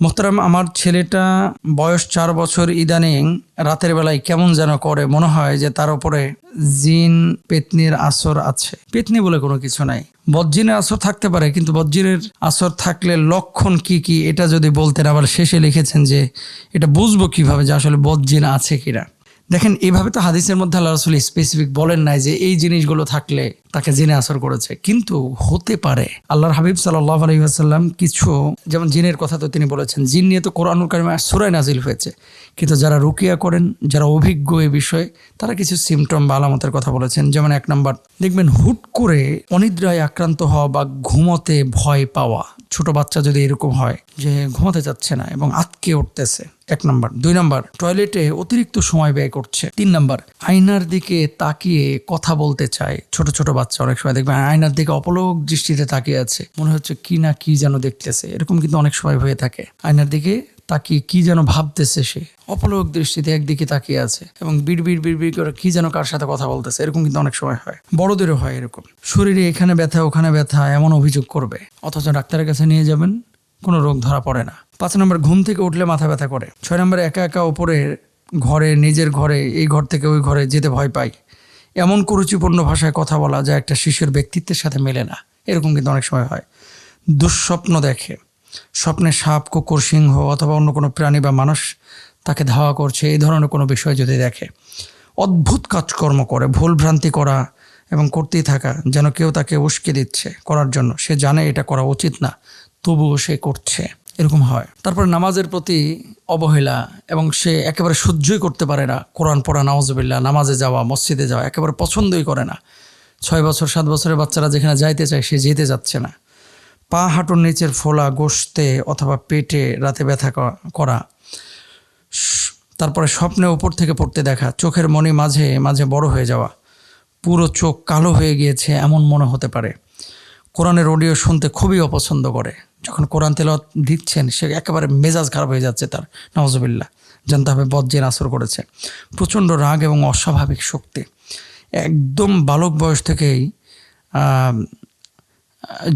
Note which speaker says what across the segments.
Speaker 1: মোহতারাম, আমার ছেলেটা বয়স চার বছর ইদানিং রাতের বেলায় কেমন যেন করে, মনে হয় যে তার উপরে জিন পেতনির আসর আছে। পেতনি বলে কোনো কিছু নাই। বজ্জিনের আসর থাকতে পারে, কিন্তু বজ্জিনের আসর থাকলে লক্ষণ কি কি, এটা যদি বলতেন, আবার শেষে লিখেছেন যে এটা বুঝব কীভাবে যে আসলে বজ্জিন আছে কিনা। দেখেন এইভাবে তো হাদিসের মধ্যে আল্লাহ রসুল স্পেসিফিক বলেন নাই যে এই জিনিসগুলো থাকলে তাকে জেনে আসর করেছে। কিন্তু হতে পারে। আল্লাহর হাবিব সাল্লাহ আলহিহাসাল্লাম কিছু, যেমন জিনের কথা তো তিনি বলেছেন, জিন নিয়ে তো কোরআনুল কারিমে সুরায় নাজিল হয়েছে। কিন্তু যারা রুকিয়া করেন, যারা অভিজ্ঞ এই বিষয়ে, তারা কিছু সিমটম বা আলামতের কথা বলেছেন। যেমন এক নম্বর, দেখবেন হুট করে অনিদ্রায় আক্রান্ত হওয়া বা ঘুমোতে ভয় পাওয়া। ছোট বাচ্চা যদি এরকম হয় যে ঘুমাতে যাচ্ছে না এবং আটকে উঠতেছে এক নম্বর। দুই নম্বর, টয়লেটে অতিরিক্ত সময় ব্যয় করছে। তিন নম্বর, আয়নার দিকে তাকিয়ে কথা বলতে চায়। ছোট ছোট বাচ্চা অনেক সময় দেখবেন আয়নার দিকে অপলোক দৃষ্টিতে তাকিয়ে আছে। মনে হচ্ছে কি না কি যেন দেখতেছে। এরকম কিন্তু অনেক সময় হয়ে থাকে। আয়নার দিকে তাকিয়ে কি যেন ভাবতেছে সে। অপলোক দৃষ্টিতে একদিকে তাকিয়ে আছে এবং বিড় বিড় বিড় বিড় করে কি যেন কার সাথে কথা বলতেছে। এরকম কিন্তু অনেক সময় হয়। বড়দেরও হয় এরকম। শরীরে এখানে ব্যথা, ওখানে ব্যথা এমন অভিযোগ করবে। অথচ ডাক্তারের কাছে নিয়ে যাবেন, কোনো রোগ ধরা পড়ে না। পাঁচ নম্বর, ঘুম থেকে উঠলে মাথা ব্যথা করে। ছয় নম্বর, একা একা ওপরে ঘরে, নিজের ঘরে, এই ঘর থেকে ওই ঘরে যেতে ভয় পাই এমন কুরুচিপূর্ণ ভাষায় কথা বলা যা একটা শিশুর ব্যক্তিত্বের সাথে মেলে না। এরকম কিন্তু অনেক সময় হয়। দুঃস্বপ্ন দেখে। স্বপ্নে সাপ, কুকুর, সিংহ অথবা অন্য কোনো প্রাণী বা মানুষ তাকে ধাওয়া করছে, এই ধরনের কোনো বিষয় যদি দেখে। অদ্ভুত কাজকর্ম করে, ভুল ভ্রান্তি করা এবং করতেই থাকা, যেন কেউ তাকে উস্কে দিচ্ছে করার জন্য। সে জানে এটা করা উচিত না, তবুও সে করছে। এরকম হয়। তারপরে নামাজের প্রতি অবহেলা এবং সে একেবারে সহ্যই করতে পারে না। কোরআন পড়া নওয়াজবিল্লা নামাজে যাওয়া, মসজিদে যাওয়া একেবারে পছন্দই করে না। ছয় বছর, সাত বছরের বাচ্চারা যেখানে যাইতে চায় সে যেতে যাচ্ছে না। পা হাঁটুর নিচের ফোলা, গোশতে অথবা পেটে রাতে ব্যথা করা। তারপরে স্বপ্নে উপর থেকে পড়তে দেখা, চোখের মনি মাঝে মাঝে বড় হয়ে যাওয়া। পুরো চোখ কালো হয়ে গিয়েছে, এমন মনে হতে পারে। কোরআনের অডিও শুনতে খুবই অপছন্দ করে। যখন কোরআন তেলত দিচ্ছেন, সে একেবারে মেজাজ খারাপ হয়ে যাচ্ছে তার। নওয়াজবিল্লা জানতে হবে বজ্জের আসর করেছে। প্রচণ্ড রাগ এবং অস্বাভাবিক শক্তি। একদম বালক বয়স থেকেই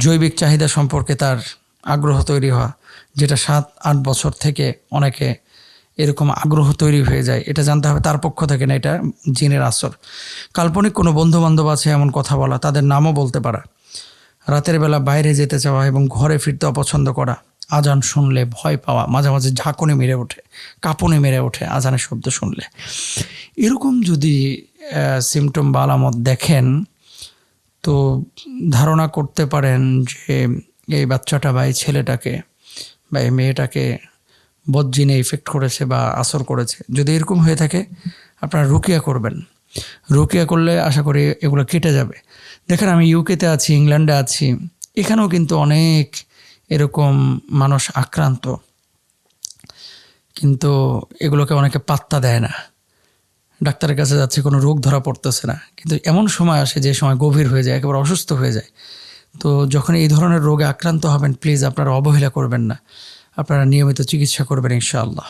Speaker 1: জৈবিক চাহিদা সম্পর্কে তার আগ্রহ তৈরি হওয়া, যেটা সাত, আট বছর থেকে অনেকে এরকম আগ্রহ তৈরি হয়ে যায়, এটা জানতে হবে তার পক্ষ থেকে না, এটা জিনের আসর। কাল্পনিক কোনো বন্ধু বান্ধব আছে এমন কথা বলা, তাদের নামও বলতে পারা। রাতের বেলা বাইরে যেতে চাওয়া এবং ঘরে ফিরতে অপছন্দ করা, আজান শুনলে ভয় পাওয়া, মাঝে মাঝে ঝাঁকুনি মেরে ওঠে, কাঁপুনি মেরে ওঠে আজানের শব্দ শুনলে। এরকম যদি সিমটম বা আলামত দেখেন, তো ধারণা করতে পারেন যে এই বাচ্চাটা বা এই ছেলেটাকে বা এই মেয়েটাকে বজ্জিনে ইফেক্ট করেছে বা আসর করেছে। যদি এরকম হয়ে থাকে, আপনারা রুকিয়া করবেন। রুকিয়া করলে আশা করি এগুলো কেটে যাবে। দেখেন আমি ইউকেতে আছি ইংল্যান্ডে আছি, এখানেও কিন্তু অনেক এরকম মানুষ আক্রান্ত। কিন্তু এগুলোকে অনেকে পাত্তা দেয় না। ডাক্তারের কাছে যাচ্ছে, কোনো রোগ ধরা পড়তেছে না। কিন্তু এমন সময় আসে যে সময় গভীর হয়ে যায়, একেবারে অসুস্থ হয়ে যায়। তো যখন এই ধরনের রোগে আক্রান্ত হবেন প্লিজ আপনারা অবহেলা করবেন না। আপনারা নিয়মিত চিকিৎসা করবেন, ইনশাআল্লাহ।